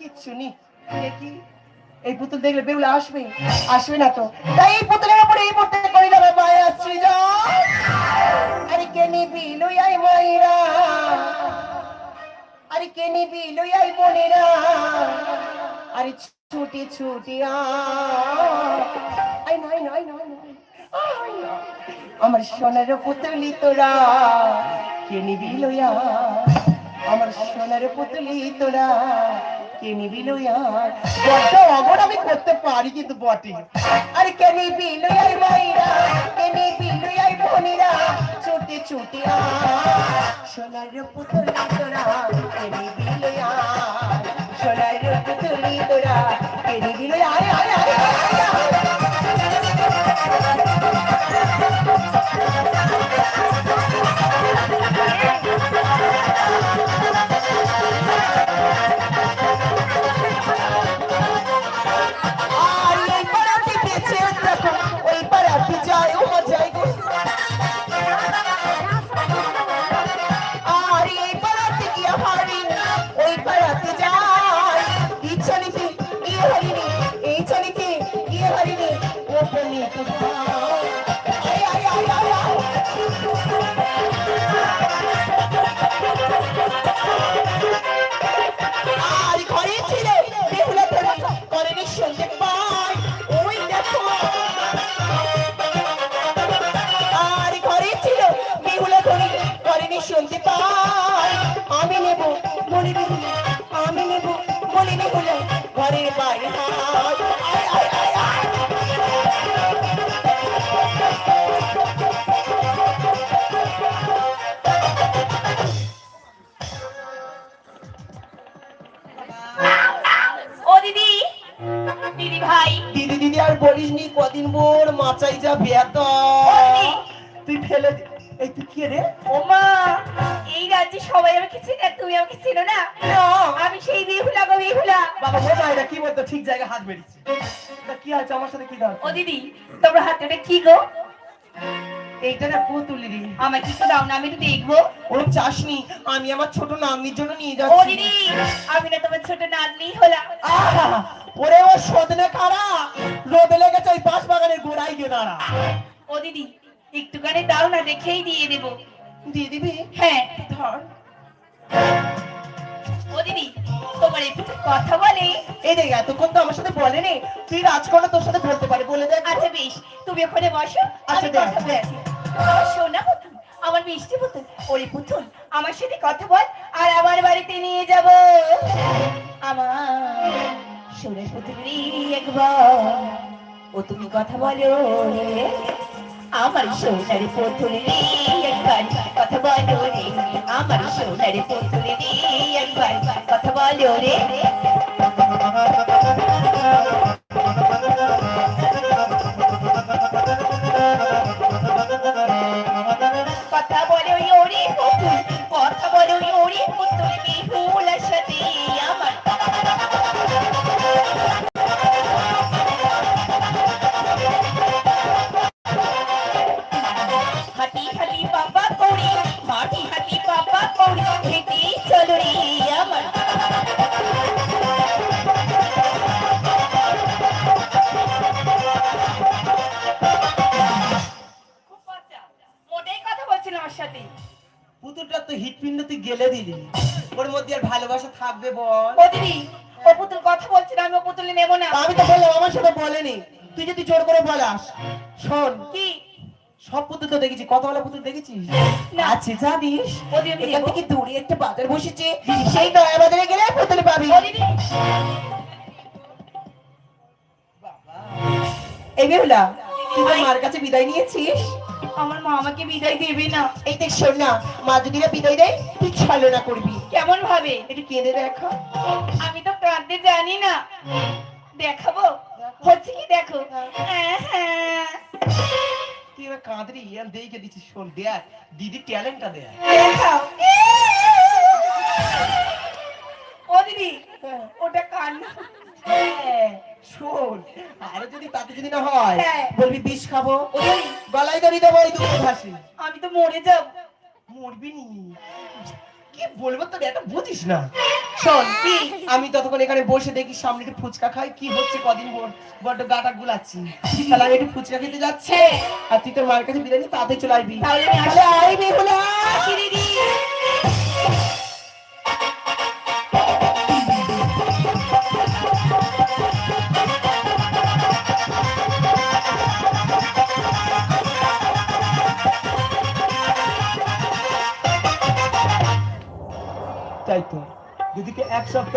কিচ্ছু নি এই পুতুল দেখলে বেউলা আসবে আসবে না তো। তাই এই পুতুলের উপরে এই মুহূর্তে করিলাম মায়া সৃজন। আরে কে নিবি লইয়াই মাইরা আরে কে নিবি লইয়াই বোনেরা আরে ছুটি ছুটি আই নাই নাই নাই নাই আই না। আমার সোনার পুতুলি তোরা, কে নিবি লইয়া আমার সোনার পুতুলি তোরা কে নিবি লইয়া বড্ড অগর আমি করতে পারি কিন্তু বটি। আরে কে নিবি লইয়াই মাইরা, কে নিবি লইয়াই বোনেরা ছুটি ছুটি সোনার পুতুলি তোরা, কে নিবি লইয়া সোনার পুতুলি তোরা, কে নিবি লইয়া এইটা না পুতুলি রে আমাকে একটু দাও না আমি একটু দেখব। ওর চাষনি আমি আমার ছোট নাতনির জন্য নিয়ে ও দিদি আমি না তোমার ছোট নাতনি হলাম। ওরে ও সদনে কারা রোদে লেগেছে ওই বাঁশ বাগানের গোড়ায় গিয়ে দাঁড়া। ও দিদি একটুখানি দাও না দেখেই দিয়ে দেবো। দিয়ে দিবি? হ্যাঁ। ধর। ও দিদি তোমার একটু কথা বলে। এই দেখ এতক্ষণ তো আমার সাথে বলেনি। তুই রাজকন্যা তোর সাথে বলতে পারে বলে দেখ। আচ্ছা বেশ তুমি ওখানে বসো আচ্ছা, দেখ। কথা বলছি আমার সোনা আমার মিষ্টি পুতুল, ওরে পুতুল, আমার সাথে কথা বল, আর আমার বাড়িতে নিয়ে যাব। আমার সোনার পুতুলি, একবার ও তুমি কথা বলো আমার সোনার পুতুলি একবার কথা বলো রে। আমার সোনার পুতুলি একবার কথা বলো রে। বল ও পুতুল কথা বলছিল আমি ও পুতুলে নেব না। আমি তো বললাম আমার সাথে বলেনি। তুই যদি জোর করে বলাস শোন। কি? সব পুতুল তো দেখেছি। কত ভালো পুতুল দেখেছিস? আছে জানিস? এখান থেকে দূরে একটা বাজার বসেছে। সেই দয়া বাজারে গেলে পুতুল পাবি। এই বেহুলা তুই মার কাছে বিদায় নিয়েছিস? আমার মা আমাকে বিদায় দেবে না। এই দেখ শোন না মা যদি না বিদায় দেয় তুই ছলনা করবি। কেমন ভাবে? একটু কেঁদে দেখা। আমি তো কাঁদতে জানি না। দেখাবো? হচ্ছে কি দেখো? হ্যাঁ, তুই এবার কাঁদরি আমি দেখে দিচ্ছি শোন দেখ দিদি ট্যালেন্টটা দেখ দেখাও। ও দিদি হ্যাঁ। ওটা কান্না হ্যাঁ, শোন আরও যদি তাতে যদি না হয় হ্যাঁ। বলবি বিষ খাব? ওই। গলায় দড়ি দেবো ওই ভাসি আমি তো মরে যাব। মরবি নি। কি বলব তোর এটা বুঝিস না। শোন আমি ততক্ষণ এখানে বসে দেখি সামনে একটু ফুচকা খাই কি হচ্ছে কদিন বড় বড্ড গাটা গুলাচ্ছি। তাহলে আমি একটু ফুচকা খেতে যাচ্ছি। হ্যাঁ। আর তুই তোর মার কাছে বিরিয়ানি তাতে চলে আসবি। তাহলে।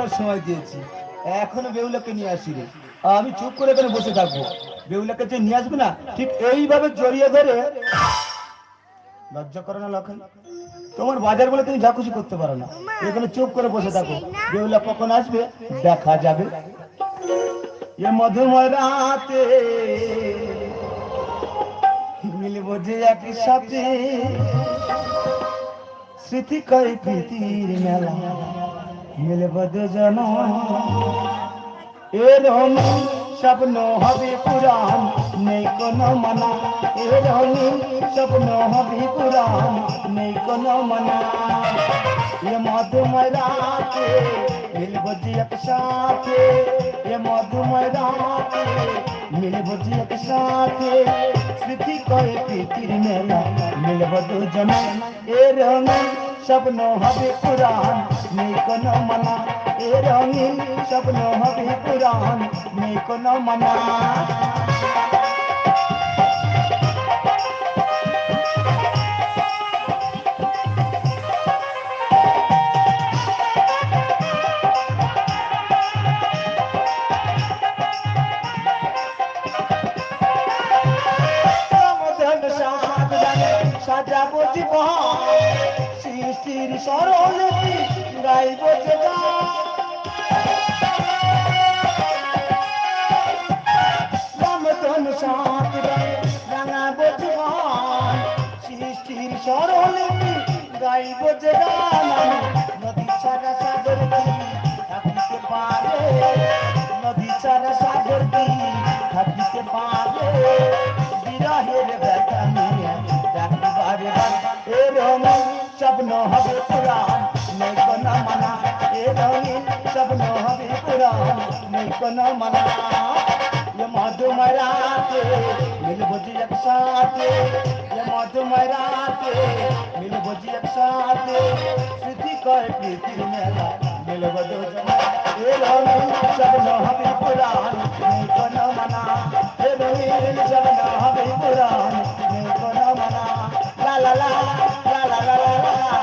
সপ্তাহ সময় দিয়েছি? এখনও বেউলাকে নিয়ে আসি আমি চুপ করে এখানে বসে থাকব। বেউলাকে যে নিয়ে আসবে না, ঠিক এইভাবে জড়িয়ে ধরে লজ্জা করে না লক্ষণ। তোমার বাজার বলে তুমি যা খুশি করতে পারো না। এখানে চুপ করে বসে থাকো। বেউলা কখন আসবে, দেখা যাবে। এ মধুময় মিলব যে একই সাথে। স্মৃতি কই প্রীতির মেলা। মিলব দুজন। এরম স্বপ্ন হবে পুরাণ, নেই কোনো মানা। এরম স্বপ্ন হবে পুরাণ, নেই কোনো মানা। এ মধুময় রাতে মিলব যে একসাথে। এ মধুময় রাতে মিলব যে একসাথে। স্মৃতি কয়ে প্রীতির মেলা, মিলব দুজন। এ রঙিন স্বপ্ন হবে পুরাণ কোনো মানা এ রঙিন স্বপ্ন হবে পুরাণ নেই কোনো মানা সাজাবো জীবন সৃষ্টির সরলতি নাই বেঁচে যা। রামধন সাত গায়ে রাঙা বোঝে গান সৃষ্টির স্মরণে গাই বোঝে গান নদী ছাড়া সাগর কি থাকিতে পারে? নদী ছাড়া সাগর কি থাকিতে পারে? কোনো মানা ये मधुमरा के मिल भोजी एक साथ ये मधुमरा के मिल भोजी एक साथ स्थिति कर प्रीति मेला मिल बदो जमा ये रोनी सब न हमें पुरान नहीं को न मना ये रोनी सब न हमें पुरान नहीं को न मना ला ला ला ला ला ला ला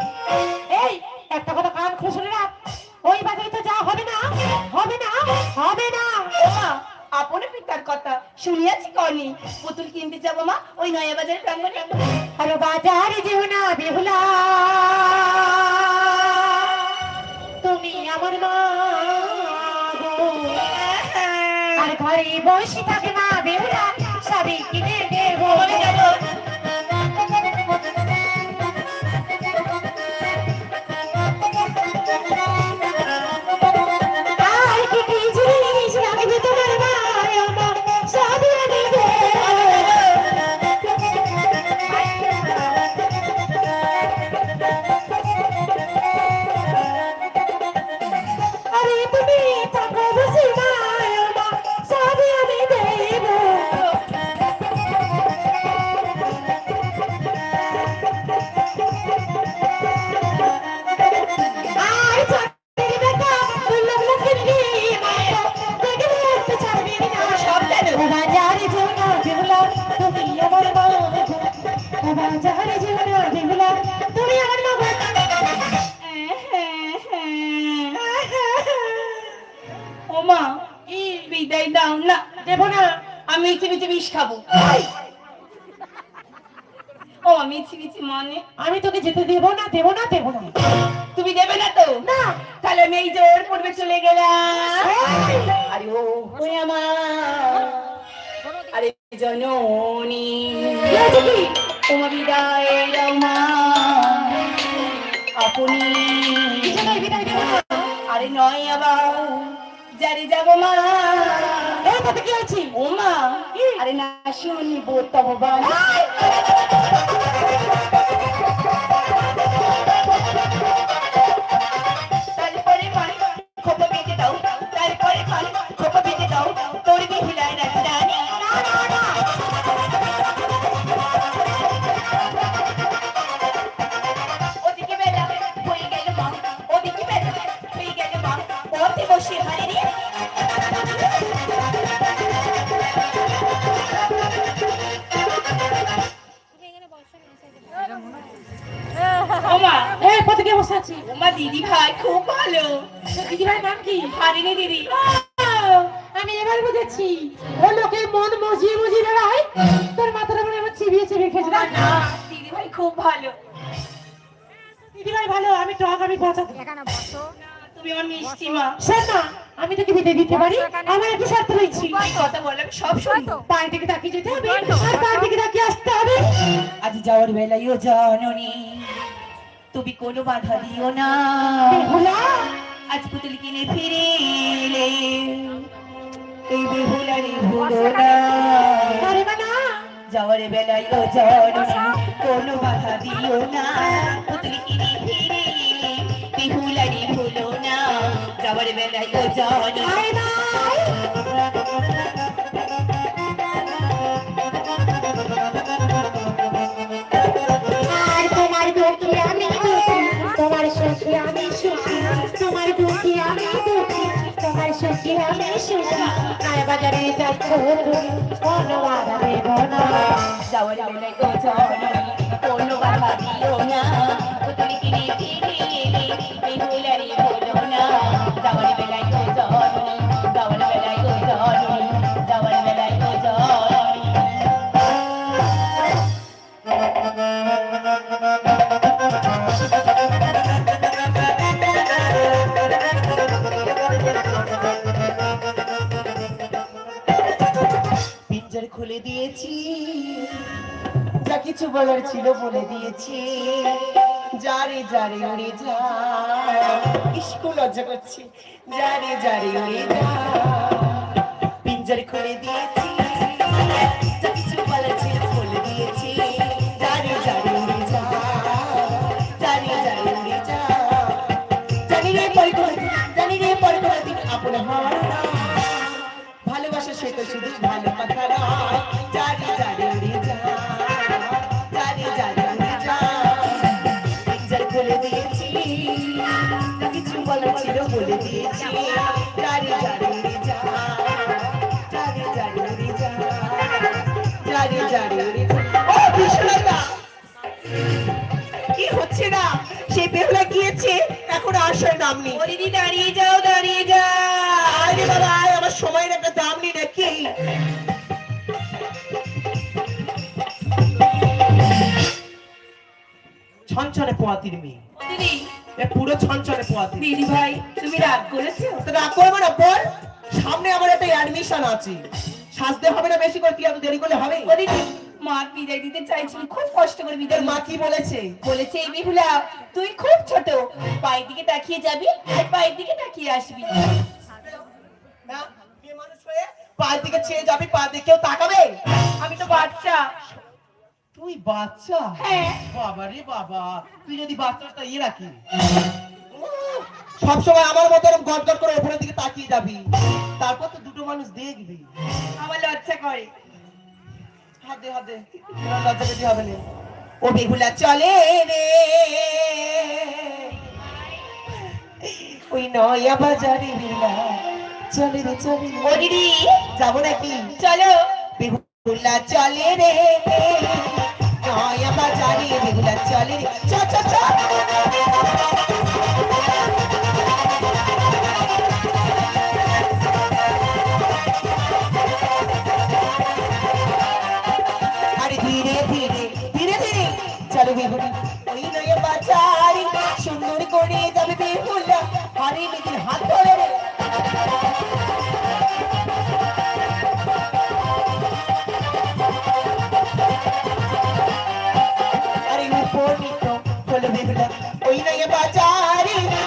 শুনিয়াছি কনি। পুতুল কিনতে যাব মা ওই নয়া বাজারের প্রাঙ্গণে আরে বাজারে যেও না বেহুলা। তুমি আমার মা গো। আর ঘরে বসে থাকে মা বেহুলা সবই কিনে দেবো। বাজারে যেও না বেহুলা তুমি আমার মা। বাজারে তুমি আমার মা বিদায় দাও না দেবো না আমি মিছি বিষ খাব। ও মিছি মিছি মানে? আমি তোকে যেতে দেবো না দেবো না দেবো না। তুমি দেবে না তো? না। তাহলে আমি এই জোর পড়বে চলে গেলাম। আরে ও আমার। জননী? ওমা বিদায় দাও মা আপনি আরে নয় আবার যারে যাব মা কি আছি ও মা আরে না শুনব তব বাণী আমি টক আমি পচা তুমি আমার মিষ্টি মা। শোন। না আমি তোকে বিদায় দিতে পারি? আমার একটু স্বার্থ রয়েছি। কথা বলে আমি সব পায়ের দিকে তাকিয়ে যেতে হবে। আর দিকে তাকিয়ে আসতে হবে। আজ যাওয়ার বেলায় ও জননী। তুমি কোনো বাধা দিও না। বেহুলা আজ পুতুল কিনে ফিরে এলে। এই বেহুলারে ভুলো না। যাওয়ার বেলায় ও জননী কোনো বাধা দিও না। পুতুল কিনে ফিরে যাওয়ার বেলায় ও জননী আরে নাই তোমার দুঃখে আমি তোমার সুখে আমি সুখী তোমার দুঃখে আমি দুঃখী তোমার সুখে আমি সুখী আর বাজারে যাচ্ছ কোনো বাধা দেব না যাওয়ার বেলায় ও জননী কোনো বাধা দিও কিছু বলার ছিল বলে দিয়েছি। জারে জারে উড়ে যা। স্কুল লজ্জা করছি। জারে জারে উড়ে যা। পিঞ্জার খুলে দিয়েছি। দাম নেই ও দিদি দাঁড়িয়ে যাও দাঁড়িয়ে যাও। আরে বাবা আয়, আমার সময়ের একটা দাম নেই নাকি ছনছনে পোয়াতির মেয়ে। দিদি এ পুরো ছনছনে পোয়াতি দিদি ভাই তুমি রাগ করেছ? তো রাগ করবে না বল। সামনে আমার একটা অ্যাডমিশন আছে। সাজতে হবে না বেশি করে তুই এত দেরি করলে হবে? ও দিদি মা বিদায় দিতে চাইছিল। খুব কষ্ট করে বিদায় মা কি বলেছে? বলেছে এই বিহুলা তুই খুব ছোট পায়ের দিকে তাকিয়ে যাবি আর পায়ের দিকে তাকিয়ে আসবি? মেয়ে মানুষ হয়ে পায়ের দিকে চেয়ে যাবি পা দিকে কেউ তাকাবে? আমি তো বাচ্চা। তুই বাচ্চা? হ্যাঁ। বাবা রে বাবা তুই যদি বাচ্চাটা ইয়ে রাখি। সবসময় আমার মতো গট গট করে উপরের দিকে তাকিয়ে যাবি। তারপর তো দুটো মানুষ দেখবি। আমার লজ্জা করে। হাত দে হাত দে তোর আর লজ্জা পেতে হবে না। ও বেহুলা চলে রে। ওই নয়া বাজারে বেলা। চলে রে চলে। ও দিদি। যাব নাকি? চলো। বেহুলা চলে রে। নয়া বাজারে বেহুলা চলে রে। চ চ চ।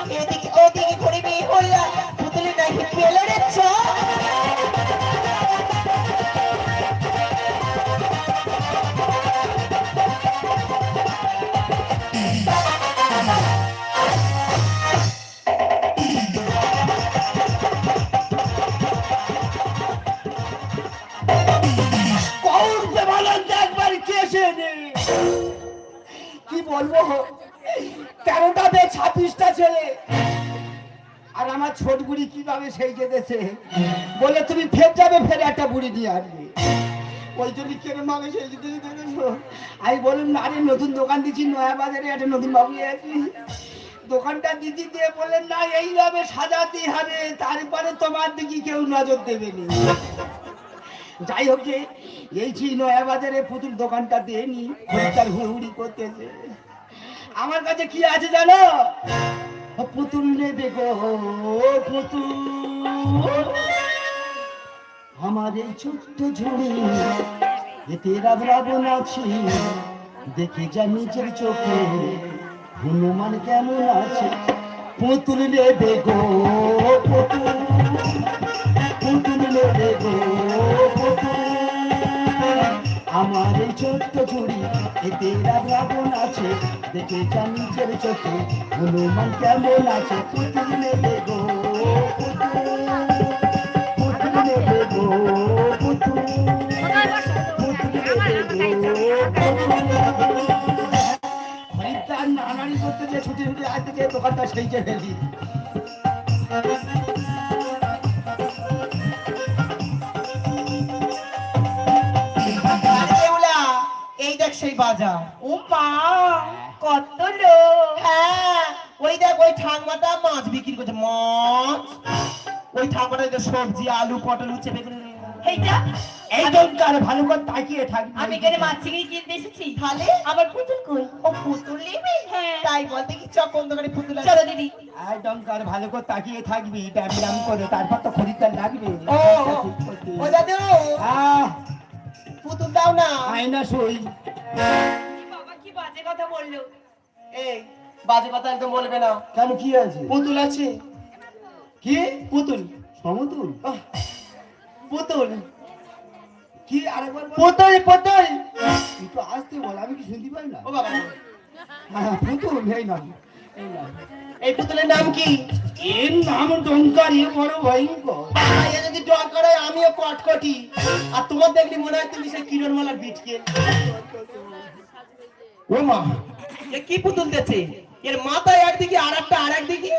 বাজারে এদিকে কীভাবে সেই যেতেছে বলে, তুমি ফের যাবে, ফের একটা বুড়ি দিয়ে আসবে। ওই জন্য কেন সেই আমি বললাম, না রে, নতুন দোকান দিচ্ছি একটা নতুন বাবু আছি দোকানটা দিদি দিয়ে বললেন, না, এইভাবে সাজাতে হবে, তারপরে তোমার দিকে কেউ নজর দেবে যাই হোক এই ছি নয়া বাজারে পুতুল দোকানটা দিয়ে নি হুড়ি করতেছে। আমার কাছে কি আছে জানো? পুতুল নেবে গো পুতুল আমার এই ছোট্ট ঝুড়ি, এতে রাব রাবণ আছি দেখে যা নিজের চোখে হনুমান কেমন আছে। পুতুল নেবে গো, পুতুল। পুতুল নেবে গো আমার এই ছোট্ট চুড়ি এতে রাবণ আছে। দেখে যা নিজের চোখে হনুমান কেমন আছে? পুতুল নেবে গো, পুতুল। নেবে গো, পুতুল। নানানি করতে যে ছুটি ছুটি আজ ফেলি। এই দেখ ও মা কত লোক হ্যাঁ ওই দেখ ওই ঠাংমাটা মাছ বিক্রি করছে মাছ ওই ঠাংমাটা যে সবজি আলু পটল উচ্ছে বেগুন এইটা এই দোকান ভালো করে তাকিয়ে থাকবি আমি এখানে মাছ চিংড়ি কিনতে এসেছি তাহলে আবার পুতুল কই ও পুতুল নিবি হ্যাঁ তাই বলতে কি চকন দোকানে পুতুল আছে? চলো দিদি একদম কার ভালো করে তাকিয়ে থাকবি ব্যায়াম করে তারপর তো খরিদ্দার লাগবে ও ও, দাদু পুতুল দাও না আয়না সই বাবা কি বাজে কথা বলল? এই বাজে কথা একদম বলবে না। কেন কি আছে? পুতুল আছে। কি? পুতুল? সমতুল? পুতুল। কি আরেকবার পুতুল পুতুল। একটু আসতে বল আমি কি শুনতে পাই না? ও বাবা। হ্যাঁ পুতুল এই নাম এই পুতুলের নাম কি? এর নাম ডঙ্কারি বড় ভয়ঙ্কর। এ যদি ডর করে আমিও কটকটি। আর তোমার দেখলি মনে হয় তুমি সেই কিরণমালার বিটকে। ও মা এ কি পুতুল দিয়েছে এর মাথায় একদিকে আর একটা আর একদিকে?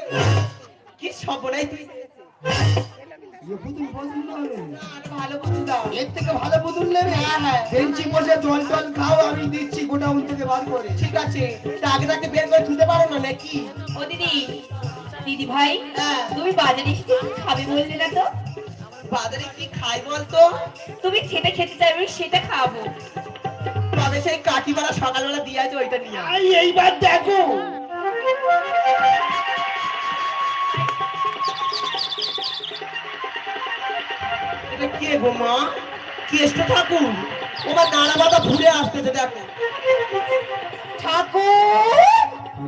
কি সব নাই তুই ভালো পুতুল দাও। এর থেকে ভালো পুতুল নেবে? হ্যাঁ হ্যাঁ। বেঞ্চি বসে জল টল খাও আমি দিচ্ছি গোডাউন থেকে বার করে। ঠিক আছে। আগে বের করে তুলতে পারো না নাকি? ও দিদি দিদি ভাই হ্যাঁ। তুমি বাজারে এসে খাবে বললে না তো? বাজারে কি খাই বলতো? তুমি যেটা খেতে চাইবে সেটা খাব। তবে সেই কাকিমারা সকালবেলা দিয়ে আছে ওইটা নিয়ে আয়। এইবার দেখো। এটা কে গো মা? কেষ্ট ঠাকুর? ওবার নানা বাবা ঘুরে আসতেছে দেখো। ঠাকুর!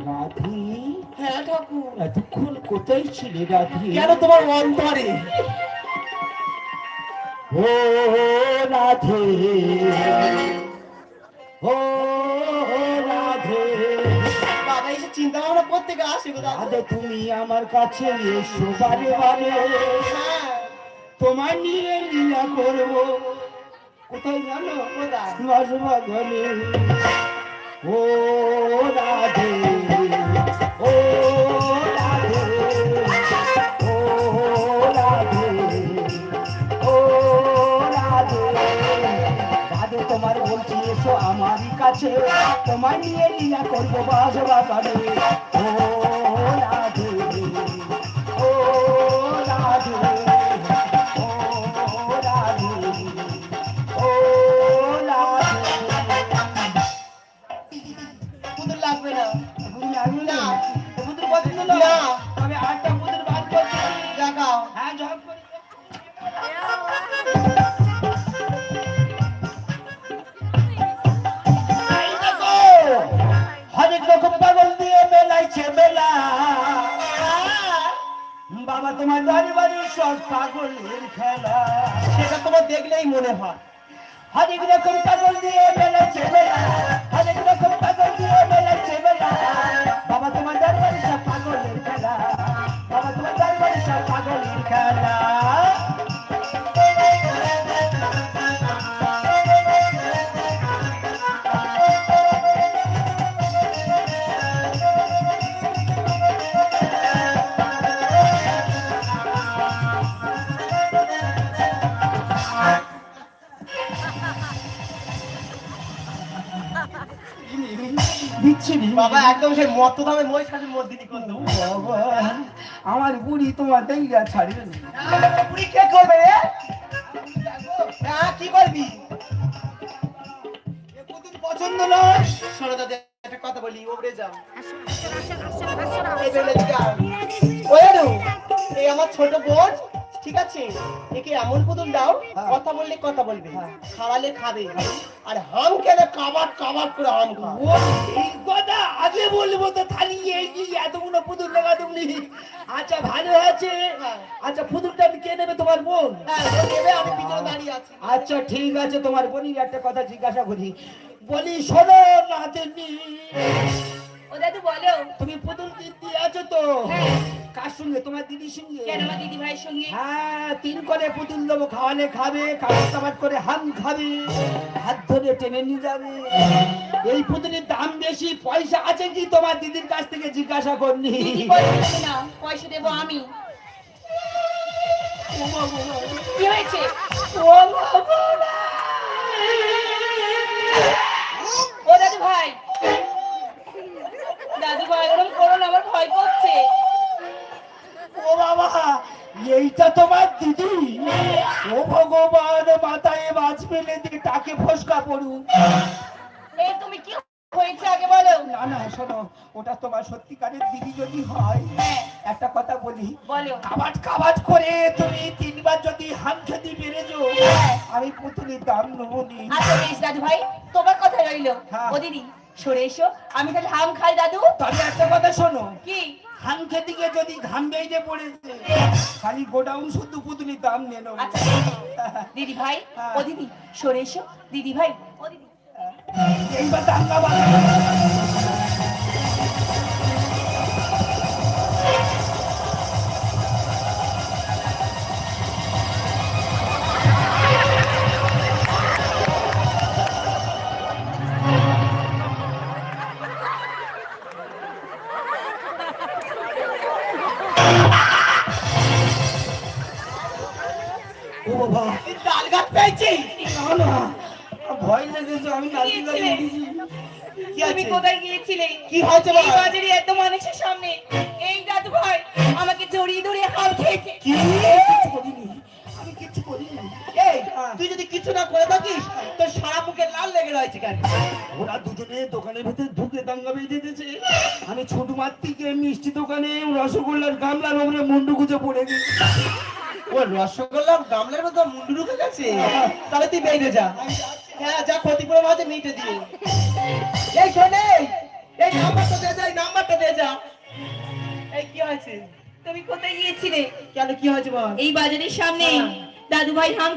রাধি। হ্যাঁ ঠাকুর। এতক্ষণ কোথায় ছিলে রাধি? কেন তোমার অন্তরে? ও রাধে। ও রাধে। বাবা এসে চিন্তা ভাবনা করতে আসে রাধে তুমি আমার কাছে এসো বারে বারে। হ্যাঁ। তোমার নিয়ে লীলা করব। কোথায় জানো? কোথায়? ও রাধে। ও কাছে তোমার নিয়ে লীলা করব ও রাধে। ও রাধে। ও রাধে। ও রাধে। লাগবে না। না। পছন্দ না। তোমার বাড়ি বাড়ি সব পাগলের খেলা সেটা তোমার দেখলেই মনে হয়। হরেক রকম পাগল দিয়ে বেলা মেলা হরেক বাবা একদম সেই মত দামে মই সাথে মদ্দিনি করে দেবো আমার বুড়ি তোমার দেইরা ছাড়বে কে করবে কি করবি? পছন্দ নয়। একটা কথা বলি ওপরে যাও। ওই আমার ছোট বোন। ঠিক আছে? একে এমন পুতুল দাও হ্যাঁ। কথা বললে কথা বলবে। হ্যাঁ। খাওয়ালে খাবে। আর হাম খেলে কাবাট কাবাট করে হাম খা এই কথা আগে বলব তো থালি এই যে এতগুলো পুতুল লাগা তুমি। আচ্ছা ভালো আছে? হ্যাঁ। আচ্ছা পুতুলটা কে নেবে তোমার বোন? হ্যাঁ নেবে আমি পিছনে দাঁড়িয়ে আছি। আচ্ছা ঠিক আছে তোমার বোনের একটা কথা জিজ্ঞাসা করি। বলি শোনো নাতনি। ও দাদু বলো। তুমি পুতুল কিনতে আছো তো? হ্যাঁ। সঙ্গে তোমার দিদির সঙ্গে? কেন আমার দিদি ভাইয়ের সঙ্গে? হ্যাঁ তিন করে পুতুল দেবো খাওয়ালে খাবে কাবাট কাবাট করে হাম খাবে হাত ধরে টেনে নিয়ে যাবে। এই পুতুলের দাম বেশি পয়সা আছে কি তোমার দিদির কাছ থেকে জিজ্ঞাসা করনি? পয়সা দেবে না পয়সা দেবো আমি। কি হয়েছে? ও বাবা! ও দাদু ভাই দাদু ভাই ওরকম করো না আমার ভয় করছে। এইটা তোমার দিদি। ও ভগবান মাথায় মাছ ফেলে দিয়ে তাকে ফসকা এই তুমি কি হয়েছে আগে বলো? না না শোনো ওটা তোমার সত্যিকারের দিদি যদি হয় হ্যাঁ। একটা কথা বলি। বলো। কাবাট কাবাট করে তুমি তিনবার যদি হাম খেতে পেরেছ আমি পুতুলের দাম নেব নি। আচ্ছা বেশ দাদু ভাই তোমার কথা রইল। হ্যাঁ। ও দিদি সরে এসো। আমি তাহলে হাম খাই দাদু। তবে একটা কথা শোনো। কি? হাম খেতে গিয়ে যদি ঘাম বেজে পড়েছে খালি গোডাউন শুদ্ধ পুতুলি দাম নেন আচ্ছা দিদি ভাই হ্যাঁ। ও দিদি সরে এসো। দিদি ভাই ও দিদি। এইবার দাঙ্গা ও বাবা। ডাল গাছ পেয়েছি। না না ভয় লেগেছে আমি নাচি কি হয়েছে? তুমি কোথায় গিয়েছিলে? কি হয়েছে এই বাজারে এত মানুষের সামনে। এই দাদু ভাই আমাকে জড়িয়ে ধরে হাল খেয়েছে। কি? কিছু করিনি আমি কিছু করিনি। এই তুই যদি কিছু না করে থাকিস তোর সারা মুখে লাল লেগে রয়েছে কেন? ওরা দুজনে দোকানের ভেতরে ঢুকে দাঙ্গা বেঁধে দিয়েছে। আমি ছোট মাত্রিকে মিষ্টি দোকানে রসগোল্লার গামলার ওপরে মুন্ডু গুজে পড়ে গেছি। ও রসগোল্লা গামলার মতো মুন্ডু ঢুকে গেছে। তাহলে তুই বেরিয়ে যা। হ্যাঁ যা ক্ষতিপূরণ আছে মিটে দিয়ে। এই শোনে এই নাম্বারটা দে যা এই নাম্বারটা দে যা। এই কি হয়েছে? তুমি কোথায় গিয়েছিলে? কেন কি হয়েছে বল? এই বাজারের সামনে দাদু ভাই হাম